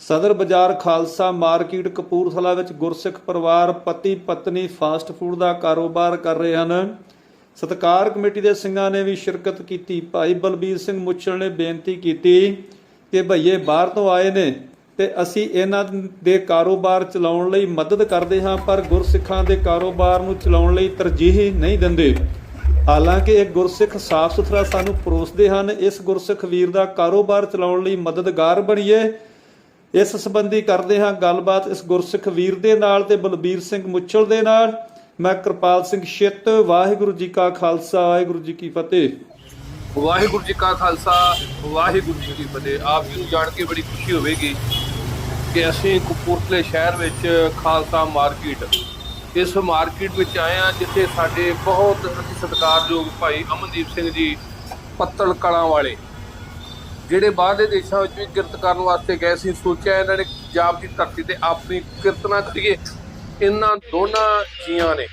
ਸਦਰ ਬਾਜ਼ਾਰ ਖਾਲਸਾ ਮਾਰਕੀਟ ਕਪੂਰਥਲਾ ਵਿੱਚ ਗੁਰਸਿੱਖ ਪਰਿਵਾਰ ਪਤੀ ਪਤਨੀ ਫਾਸਟ ਫੂਡ ਦਾ ਕਾਰੋਬਾਰ ਕਰ ਰਹੇ ਹਨ। ਸਤਕਾਰ ਕਮੇਟੀ ਦੇ ਸਿੰਘਾਂ ਨੇ ਵੀ ਸ਼ਿਰਕਤ ਕੀਤੀ। ਭਾਈ ਬਲਬੀਰ ਸਿੰਘ ਮੁੱਛਲ ਨੇ ਬੇਨਤੀ ਕੀਤੀ ਕਿ ਭਈਏ ਬਾਹਰ ਤੋਂ ਆਏ ਨੇ ਤੇ ਅਸੀਂ ਇਹਨਾਂ ਦੇ ਕਾਰੋਬਾਰ ਚਲਾਉਣ ਲਈ ਮਦਦ ਕਰਦੇ ਹਾਂ, ਪਰ ਗੁਰਸਿੱਖਾਂ ਦੇ ਕਾਰੋਬਾਰ ਨੂੰ ਚਲਾਉਣ ਲਈ ਤਰਜੀਹ ਨਹੀਂ ਦਿੰਦੇ। ਹਾਲਾਂਕਿ ਇਹ ਗੁਰਸਿੱਖ ਸਾਫ਼ ਸੁਥਰਾ ਸਾਨੂੰ ਪਰੋਸਦੇ ਹਨ, ਇਸ ਗੁਰਸਿੱਖ ਵੀਰ ਦਾ ਕਾਰੋਬਾਰ ਚਲਾਉਣ ਲਈ ਮਦਦਗਾਰ ਬਣੀਏ। ਇਸ ਸੰਬੰਧੀ ਕਰਦੇ ਹਾਂ ਗੱਲਬਾਤ ਇਸ ਗੁਰਸਿੱਖ ਵੀਰ ਦੇ ਨਾਲ ਤੇ ਬਲਬੀਰ ਸਿੰਘ ਮੁੱਛਲ ਦੇ ਨਾਲ। ਮੈਂ ਕਿਰਪਾਲ ਸਿੰਘ ਛਿੱਤ, ਵਾਹਿਗੁਰੂ ਜੀ ਕਾ ਖਾਲਸਾ, ਵਾਹਿਗੁਰੂ ਜੀ ਕੀ ਫਤਿਹ। ਵਾਹਿਗੁਰੂ ਜੀ ਕਾ ਖਾਲਸਾ, ਵਾਹਿਗੁਰੂ ਜੀ ਕੀ ਫਤਿਹ। ਆਪ ਜੀ ਨੂੰ ਜਾਣ ਕੇ ਬੜੀ ਖੁਸ਼ੀ ਹੋਵੇਗੀ ਕਿ ਅਸੀਂ ਕਪੂਰਥਲੇ ਸ਼ਹਿਰ ਵਿੱਚ ਖਾਲਸਾ ਮਾਰਕੀਟ, ਇਸ ਮਾਰਕੀਟ ਵਿੱਚ ਆਏ ਹਾਂ, ਜਿੱਥੇ ਸਾਡੇ ਬਹੁਤ ਸਤਿਕਾਰਯੋਗ ਭਾਈ ਅਮਨਦੀਪ ਸਿੰਘ ਜੀ, ਪੱਤਲ ਕਲਾਂ ਵਾਲੇ ਜਿਹੜੇ ਬਾਹਰਲੇ ਦੇਸ਼ਾਂ ਵਿੱਚ ਵੀ ਕਿਰਤ ਕਰਨ ਵਾਸਤੇ ਗਏ ਸੀ, ਸੋਚਿਆ ਇਹਨਾਂ ਨੇ ਪੰਜਾਬ ਦੀ ਧਰਤੀ ਤੇ ਆਪਣੀ ਕਿਰਤ ਨਾ ਕਰੀਏ ਇਹਨਾਂ ਦੋਨਾਂ ਜੀਆਂ ਨੇ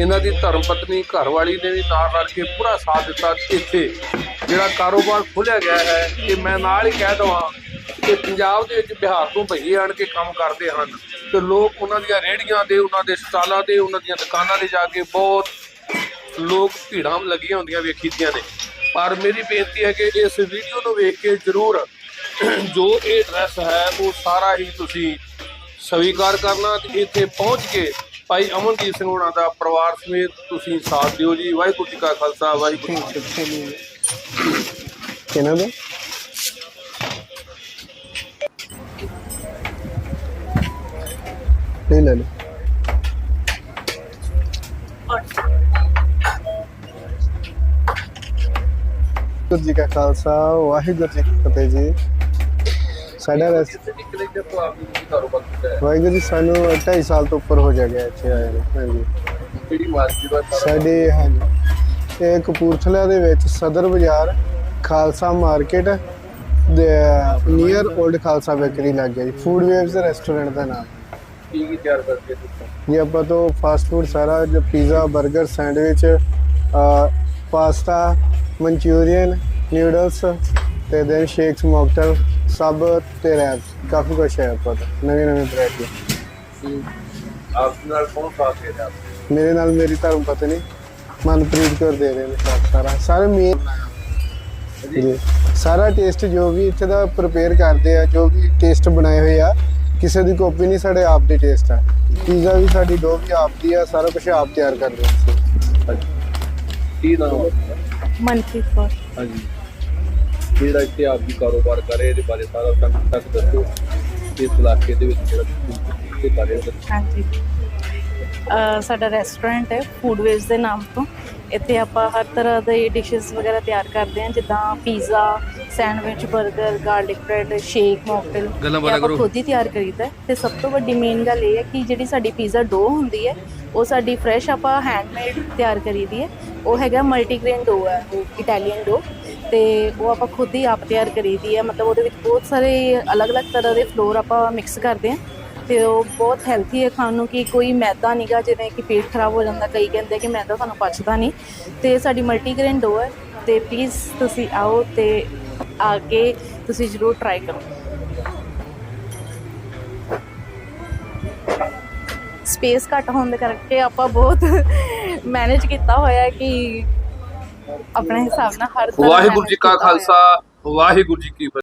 ਇਹਨਾਂ ਦੀ ਧਰਮ ਪਤਨੀ ਘਰ ਵਾਲੀ ਨੇ ਵੀ ਨਾਲ ਰਲ ਕੇ ਪੂਰਾ ਸਾਥ ਦਿੱਤਾ ਇੱਥੇ। ਜਿਹੜਾ ਕਾਰੋਬਾਰ ਖੋਲਿਆ ਗਿਆ ਹੈ ਕਿ ਮੈਂ ਨਾਲ ਹੀ ਕਹਿ ਦਵਾਂ ਕਿ ਪੰਜਾਬ ਦੇ ਵਿੱਚ ਬਿਹਾਰ ਤੋਂ ਭਈਏ ਆਣ ਕੇ ਕੰਮ ਕਰਦੇ ਹਨ ਤੇ ਲੋਕ ਉਹਨਾਂ ਦੀਆਂ ਰੇਹੜੀਆਂ ਦੇ ਉਹਨਾਂ ਦੇ ਸਟਾਲਾਂ ਤੇ, ਉਹਨਾਂ ਦੀਆਂ ਦੁਕਾਨਾਂ ਤੇ ਜਾ ਕੇ ਬਹੁਤ ਲੋਕ ਭੀੜਾਂ ਲੱਗੀਆਂ ਹੁੰਦੀਆਂ ਵੇਖੀਆਂ ਨੇ। ਪਰ ਮੇਰੀ ਬੇਨਤੀ ਹੈ ਕਿ ਇਸ ਵੀਡੀਓ ਨੂੰ ਵੇਖ ਕੇ ਜ਼ਰੂਰ ਜੋ ਇਹ ਐਡਰੈਸ ਹੈ, ਉਹ ਸਾਰਾ ਹੀ ਤੁਸੀਂ ਸਵੀਕਾਰ ਕਰਨਾ ਤੇ ਇੱਥੇ ਪਹੁੰਚ ਕੇ ਭਾਈ ਅਮਨਦੀਪ ਸਿੰਘ ਹੋਣਾ ਦਾ ਪਰਿਵਾਰ ਸਮੇਤ ਤੁਸੀਂ ਸਾਥ ਦਿਓ ਜੀ। ਵਾਹਿਗੁਰੂ ਜੀ ਕਾ ਖਾਲਸਾ, ਵਾਹਿਗੁਰੂ ਜੀ ਕੀ ਫਤਿਹ। ਕਿਹਨਾਂ ਦਾ? ਲੈ ਲੈ ਲੈ ਗੁਰੂ ਜੀ ਕਾ ਖਾਲਸਾ ਵਾਹਿਗੁਰੂ ਜੀ ਕੀ ਫਤਿਹ ਜੀ। ਸਾਡਾ ਰਸ ਕਿਸੇ ਵੀ ਕਲੇਜਰ ਤੋਂ ਆਪ ਜੀ ਨੇ ਕਾਰੋਬਾਰ ਕੀਤਾ ਹੈ? ਵਾਹਿਗੁਰੂ ਜੀ ਸਾਨੂੰ 2.5 ਸਾਲ ਤੋਂ ਉੱਪਰ ਹੋ ਗਿਆ ਇੱਥੇ ਆਏ ਨੂੰ। ਹਾਂਜੀ। ਕਿਹੜੀ ਮਾਰਕੀਟ ਦਾ ਸਾਡੇ ਹਾਂਜੀ। ਇਹ ਕਪੂਰਥਲਾ ਦੇ ਵਿੱਚ ਸਦਰ ਬਾਜ਼ਾਰ ਖਾਲਸਾ ਮਾਰਕੀਟ ਦੇ ਨੀਅਰ 올ਡ ਖਾਲਸਾ ਬੇਕਰੀ ਲੱਗ ਗਿਆ ਜੀ। ਫੂਡ ਵੇਵਸ ਰੈਸਟੋਰੈਂਟ ਦਾ ਨਾਮ। ਕੀ ਕੀ ਤਿਆਰ ਕਰਕੇ ਤੁਸੀਂ? ਜੀ ਆਪਾਂ ਤੋਂ ਫਾਸਟ ਫੂਡ ਸਾਰਾ ਜੋ ਪੀਜ਼ਾ 버ਗਰ ਸੈਂਡਵਿਚ ਪਾਸਤਾ ਮਨਚੂਰੀਅਨ ਨਿਊਡਲਸ ਤੇ ਦੈਨ ਸ਼ੇਕਸ ਮੌਕਟੇਲ ਸਭ ਤੇ ਰੈਪਸ ਕਾਫੀ ਕੁਛ ਹੈ ਤੋਂ ਨਵੀਂ ਨਵੀਂ ਵੈਰਾਈਟੀ ਆਪ ਨਾਲ ਕੌਣ ਸਾਥ ਦੇ ਰਿਹਾ ਮੇਰੇ ਨਾਲ ਮੇਰੀ ਧਰਮ ਪਤਨੀ ਮਨਪ੍ਰੀਤ ਕੌਰ ਦੇ ਰਹੇ ਨੇ ਸਾਰਾ ਸਾਰੇ ਮੇਨ ਸਾਰਾ ਟੇਸਟ ਜੋ ਵੀ ਇੱਥੇ ਦਾ ਪ੍ਰਪੇਅਰ ਕਰਦੇ ਆ ਜੋ ਵੀ ਟੇਸਟ ਬਣਾਏ ਹੋਏ ਆ ਕਿਸੇ ਦੀ ਕਾਪੀ ਨਹੀਂ ਸਾਡੇ ਆਪ ਦੇ ਟੇਸਟ ਆ। ਪੀਜ਼ਾ ਵੀ ਸਾਡੀ ਡੋ ਵੀ ਆਪ ਦੀ ਆ ਸਾਰਾ ਕੁਝ ਆਪ ਤਿਆਰ ਕਰਦੇ ਹਾਂ ਅਸੀਂ। ਕੀ ਨਾਮ ਮਨਪ੍ਰੀਤ ਕੌਰ। ਹਾਂਜੀ। ਜਿਹੜਾ ਇੱਥੇ ਆਪ ਜੀ ਕਾਰੋਬਾਰ ਕਰ ਰਹੇ ਇਹਦੇ ਬਾਰੇ ਸਾਰਾ ਸਾਨੂੰ ਤੱਕ ਦੱਸੋ। ਇਸ ਇਲਾਕੇ ਦੇ ਵਿੱਚ ਜਿਹੜਾ ਇਹ ਰਹੇ ਹੋ। ਹਾਂਜੀ। ਅਹ ਸਾਡਾ ਰੈਸਟੋਰੈਂਟ ਹੈ ਫੂਡ ਵੇਸ ਦੇ ਨਾਮ ਤੋਂ। ਇੱਥੇ ਆਪਾਂ ਹਰ ਤਰ੍ਹਾਂ ਦੇ ਡਿਸ਼ਸ ਵਗੈਰਾ ਤਿਆਰ ਕਰਦੇ ਹਾਂ ਜਿੱਦਾਂ ਪੀਜ਼ਾ ਸੈਂਡਵਿਚ 버ਗਰ ਗਾਰਲਿਕ ਬ੍ਰੈਡ ਸ਼ੇਕ ਮੌਕਟੇਲ। ਗੱਲਾਂ ਬਾਤਾਂ ਕਰੋ। ਖੁਦ ਹੀ ਤਿਆਰ ਕਰੀਦਾ ਤੇ ਸਭ ਤੋਂ ਵੱਡੀ ਮੇਨ ਗੱਲ ਇਹ ਹੈ ਕਿ ਜਿਹੜੀ ਸਾਡੀ ਪੀਜ਼ਾ ਡੋ ਹੁੰਦੀ ਹੈ ਉਹ ਸਾਡੀ ਫਰੈਸ਼ ਆਪਾਂ ਹੈਂਡਮੇਡ ਤਿਆਰ ਕਰੀਦੀ ਹੈ। ਉਹ ਹੈਗਾ ਮਲਟੀਗ੍ਰੇਨ ਡੋ ਹੈ ਉਹ ਇਟਾਲੀਅਨ ਡੋ ਤੇ ਉਹ ਆਪਾਂ ਖੁਦ ਹੀ ਆਪ ਤਿਆਰ ਕਰੀਦੀ ਹੈ। ਮਤਲਬ ਉਹਦੇ ਵਿੱਚ ਬਹੁਤ ਸਾਰੇ ਅਲੱਗ-ਅਲੱਗ ਤਰ੍ਹਾਂ ਦੇ ਫਲੋਰ ਆਪਾਂ ਮਿਕਸ ਕਰਦੇ ਹਾਂ। ਤੇ ਉਹ ਬਹੁਤ ਹੈਲਥੀ ਹੈ ਖਾਣ ਨੂੰ ਕਿ ਕੋਈ ਮੈਦਾ ਨਹੀਂਗਾ ਜਿਵੇਂ ਕਿ ਪੇਟ ਖਰਾਬ ਹੋ ਜਾਂਦਾ ਕਈ ਕਹਿੰਦੇ ਕਿ ਮੈਦਾ ਸਾਨੂੰ ਪਚਦਾ ਨਹੀਂ। ਤੇ ਸਾਡੀ ਮਲਟੀਗ੍ਰੇਨ ਡੋ ਹੈ। ਤੇ ਪਲੀਜ਼ ਤੁਸੀਂ ਆਓ ਤੇ ਆ ਕੇ ਤੁਸੀਂ ਜ਼ਰੂਰ ਟਰਾਈ ਕਰੋ ਸਪੇਸ ਘੱਟ ਹੋਣ ਦੇ ਕਰਕੇ ਆਪਾਂ ਬਹੁਤ ਮੈਨੇਜ ਕੀਤਾ ਹੋਇਆ ਕਿ ਆਪਣੇ ਹਿਸਾਬ ਨਾਲ ਹਰ ਤਰ੍ਹਾਂ ਵਾਹਿਗੁਰੂ ਜੀ ਕਾ। ਖਾਲਸਾ ਵਾਹਿਗੁਰੂ ਜੀ ਕੀ